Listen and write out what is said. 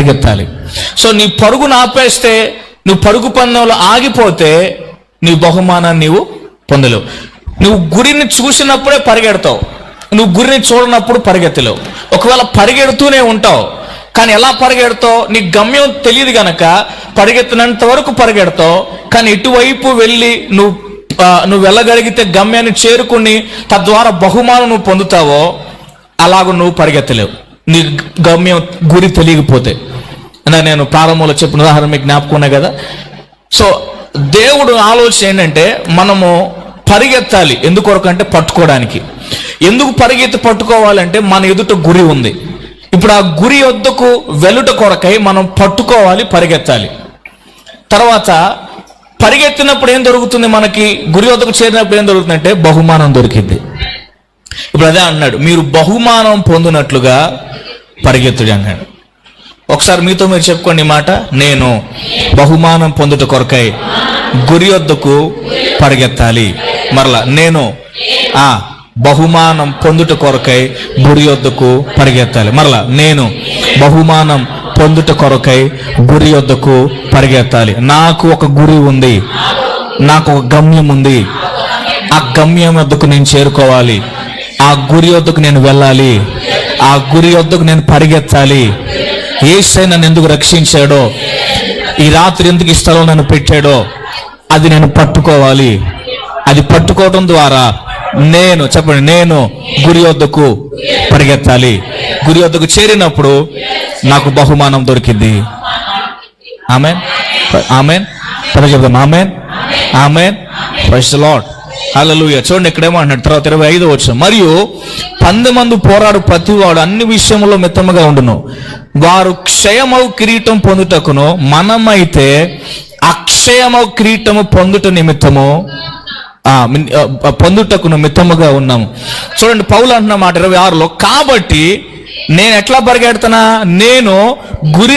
పరిగెత్తాలి. సో నీ పరుగును ఆపేస్తే నువ్వు పరుగు పందంలో ఆగిపోతే నీ బహుమానాన్ని నీవు పొందలేవు. నువ్వు గురిని చూసినప్పుడే పరిగెడతావు. నువ్వు గురిని చూడనప్పుడు పరిగెత్తలేవు. ఒకవేళ పరిగెడుతూనే ఉంటావు కానీ ఎలా పరిగెడతావు? నీ గమ్యం తెలియదు గనక పరిగెత్తినంత వరకు పరిగెడతావు కానీ ఇటువైపు వెళ్ళి నువ్వు నువ్వు వెళ్ళగలిగితే గమ్యాన్ని చేరుకుని తద్వారా బహుమానం నువ్వు పొందుతావో అలాగ నువ్వు పరిగెత్తలేవు. నీ గమ్యం గురి తెలియకపోతే. నేను ప్రారంభంలో చెప్పిన ఉదాహరణ మీకు జ్ఞాపకం కదా? సో దేవుడు ఆలోచన ఏంటంటే మనము పరిగెత్తాలి. ఎందుకొరకు అంటే పట్టుకోవడానికి. ఎందుకు పరిగెత్తి పట్టుకోవాలంటే మన ఎదుట గురి ఉంది. ఇప్పుడు ఆ గురి వద్దకు వెలుట కొరకై మనం పట్టుకోవాలి పరిగెత్తాలి. తర్వాత పరిగెత్తినప్పుడు ఏం దొరుకుతుంది మనకి? గురి వద్దకు చేరినప్పుడు ఏం దొరుకుతుందంటే బహుమానం దొరికింది. ఇప్పుడు అదే అన్నాడు మీరు బహుమానం పొందినట్లుగా పరిగెత్తుడు అన్నాడు. ఒకసారి మీతో మీరు చెప్పుకోండి మాట నేను బహుమానం పొందుట కొరకై గురి వద్దకు పరిగెత్తాలి. మరలా నేను ఆ బహుమానం పొందుట కొరకై గురి వద్దకు పరిగెత్తాలి. మరలా నేను బహుమానం పొందుట కొరకై గురి వద్దకు పరిగెత్తాలి. నాకు ఒక గురి ఉంది నాకు ఒక గమ్యం ఉంది. ఆ గమ్యం వద్దకు నేను చేరుకోవాలి. ఆ గురి వద్దకు నేను వెళ్ళాలి. ఆ గురి వద్దకు నేను పరిగెత్తాలి. ఏసై నన్ను ఎందుకు రక్షించాడో ఈ రాత్రి ఎందుకు ఈ స్థలం నన్ను పెట్టాడో అది నేను పట్టుకోవాలి అది పట్టుకోవడం ద్వారా నేను చెప్పండి నేను గురి వద్దకు పరిగెత్తాలి గురి వద్దకు చేరినప్పుడు నాకు బహుమానం దొరికింది ఆమెన్ ఆమెన్ పద చెప్దాం amen amen first lot hallelujah. చూడండి ఇక్కడేమంటున్నాడు తర్వాత ఇరవై ఐదు వచ్చిన మరియు పంది మందు పోరాడు ప్రతివాడు అన్ని విషయంలో మిత్తముగా ఉండును. వారు క్షయమవు కిరీటం పొందుటకును మనమైతే అక్షయమవు కిరీటము పొందుట నిమిత్తము పొందుటకును మిత్తముగా ఉన్నాము. చూడండి పౌలు అంటున్న మాట ఇరవై ఆరులో కాబట్టి నేను ఎట్లా పరిగెడుతున్నా? నేను గురి